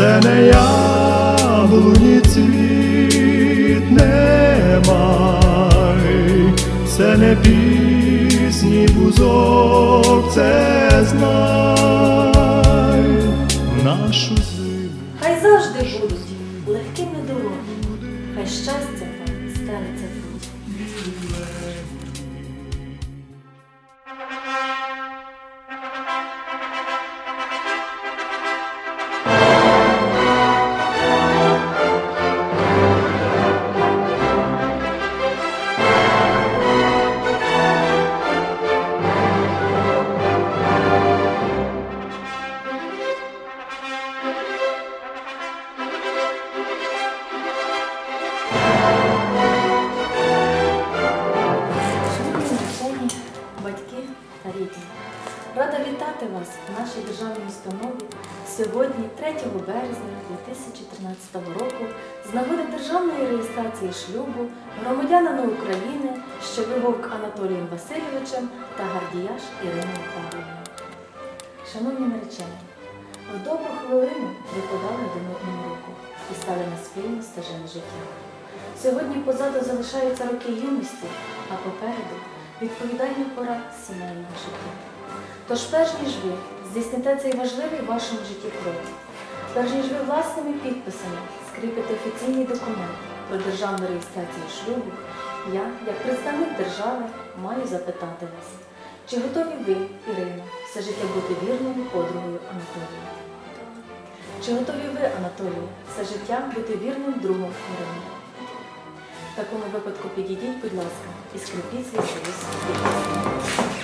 це не яблуні цвіт, немай, це не пісні бузок, це знай. Нашу зиму. Хай завжди будуть легкими дороги, хай щастя вам стелиться березня 2013 року, з нагоди державної реєстрації шлюбу громадянина України Щовивовк Анатолієм Васильовичем та Гардіяш Іриною Павлівною. Шановні наречені, в добру хвилину ви подали один одному руку і стали на спільну стежину життя. Сьогодні позаду залишаються роки юності, а попереду відповідальна пора сімейного життя. Тож, перш ніж ви здійсните цей важливий в вашому житті крок, перш ніж ви власними підписами скріпите офіційний документ про державну реєстрацію шлюбу, я, як представник держави, маю запитати вас, чи готові ви, Ірина, все життя бути вірною подругою Анатолію? Чи готові ви, Анатолію, все життя бути вірним другом Ірині? В такому випадку підійдіть, будь ласка, і скріпіть свій союз.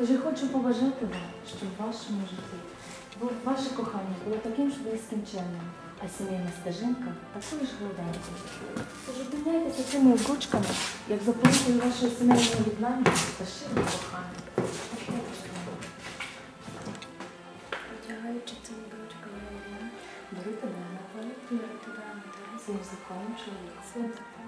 Тож я хочу побажати вам, щоб в вашому житті ваше кохання було таким ж нескінченним, а сімейна стежинка такою ж гладенькою. Тож обміняйтеся цими обручками, як запорукою вашої сімейної єднання та щирого кохання. Одягаючи я Ірина, Беру тебе на полі, беру тебе Анатолій, своїм законом чоловіка.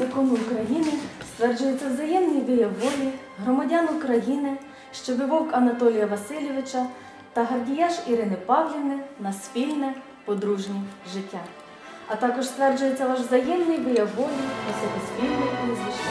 Закону України стверджується взаємний вияв волі громадян України, що вивовк Анатолія Васильовича та Гардіяш Ірини Павлівни на спільне подружнє життя. А також стверджується ваш взаємний вияв волі особи спільне прізвище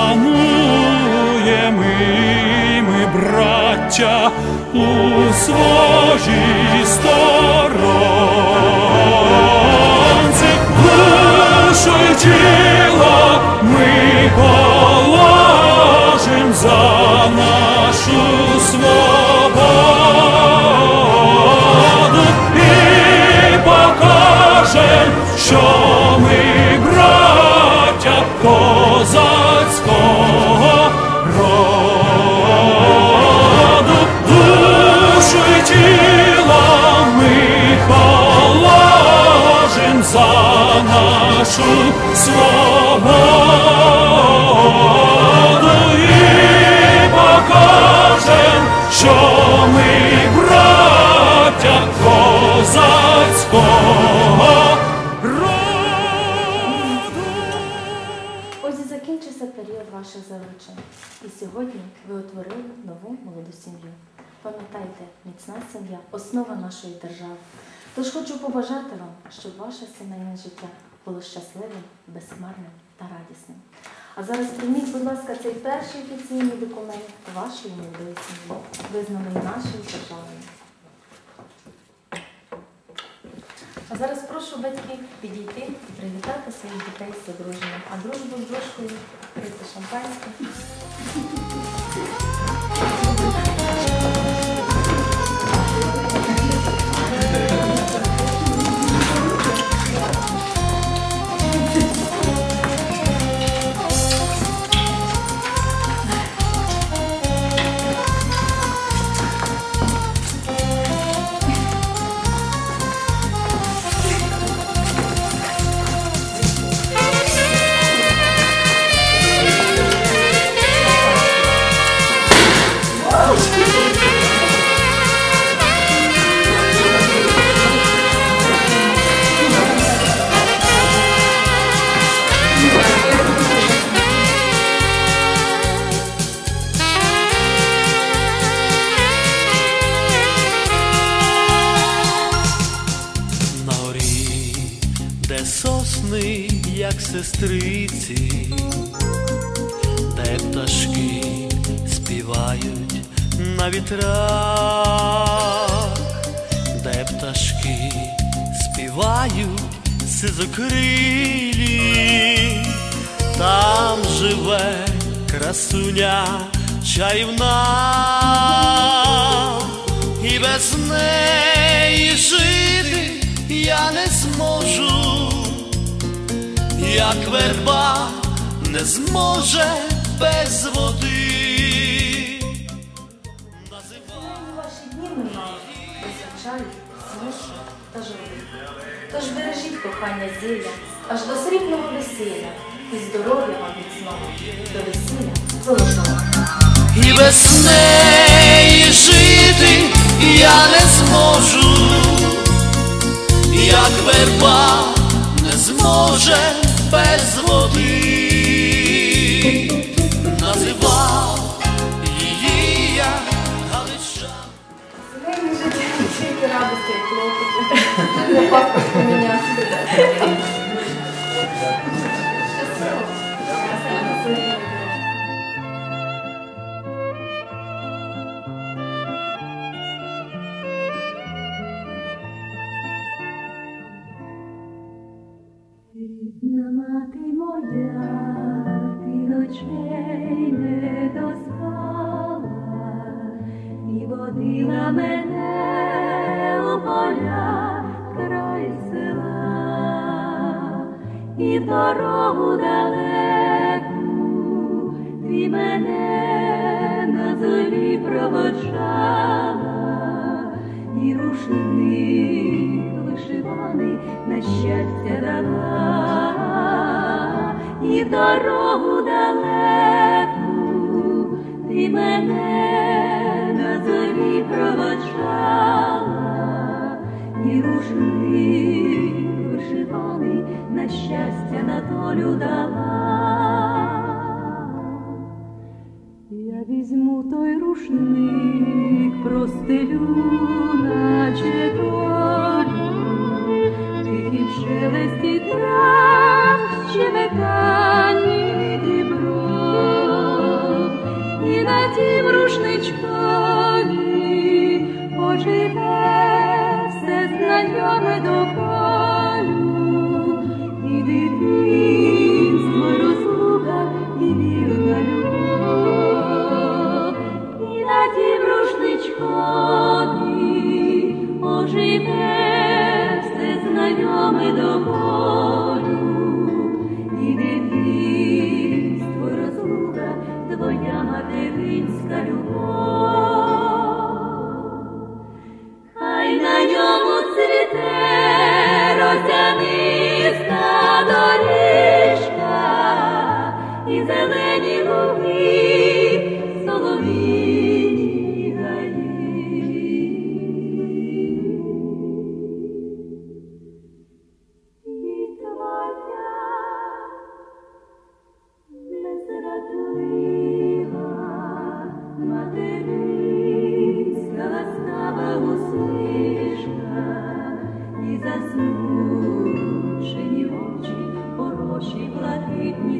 запануємо ми, браття, у своїй сторонці, душу тіло ми положим за нашу свободу ваших заручень. І сьогодні ви утворили нову молоду сім'ю. Пам'ятайте, міцна сім'я основа нашої держави. Тож хочу побажати вам, щоб ваше сімейне життя було щасливим, безхмарним та радісним. А зараз прийміть, будь ласка, цей перший офіційний документ вашої молодої сім'ї, визнаний нашою державою. А зараз прошу батьків підійти і привітати своїх дітей з одруженням. А дружбу з дружкою прийти шампанське. Сосни, як сестриці, де пташки співають на вітрах, де пташки співають сизокрилі, там живе красуня чарівна, і без неї жити я не зможу, як верба не зможе без води. Ваші дні смушу та. Тож бережіть кохання зілля, аж до срібного весілля, і здоров'я вам міцного, до весілля золотого. І без неї жити я не зможу, як верба не зможе без води. Називав її я Галичан. Сімейне життя тільки радості і клопоти. Ти ночей не доспала, і водила мене у поля край села, і дорогу далеку ти мене на зорі проводжала, і рушник вишиваний на щастя дала, і дорогу далеку ти мене на зорі проводжала, і рушник вишиваний на щастя на долю дала. Я візьму той рушник, простелю, наче золотим рушничкові, Оживе все знайоме до полю, і дитинство розлука, і вірна любов, і на тім рушничкові, оживе все знайоме до полю. услышно, і засмучені очі, хороші блакитні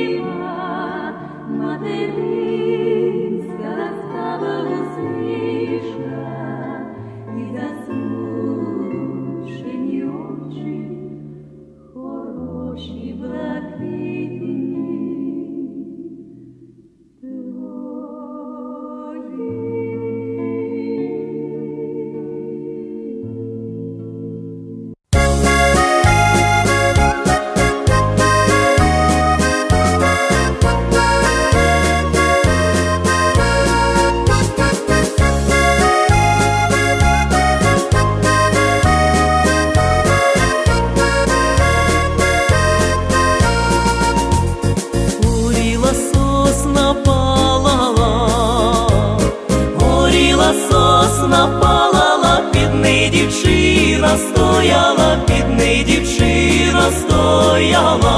Вона палала під неї дівчина, стояла, під неї дівчина, стояла,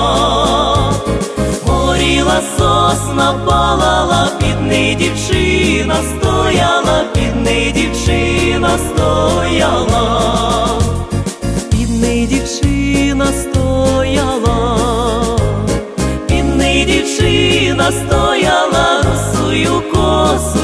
горіла сосна, палала під неї дівчина, стояла, під неї дівчина, стояла, під неї дівчина стояла, під неї дівчина стояла, русую косу.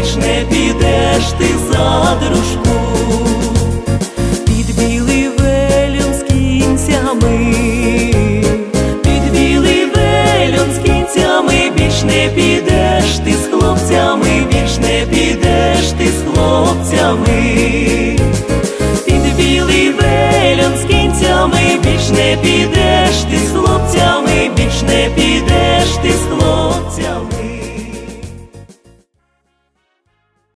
Далеч не підеш ти за дружку, під білий велюн з кінцями, під білий велюн з кінцями, більш не підеш ти з хлопцями, більш не підеш ти з хлопцями, під білий велюн з кінцями, більш не підеш ти з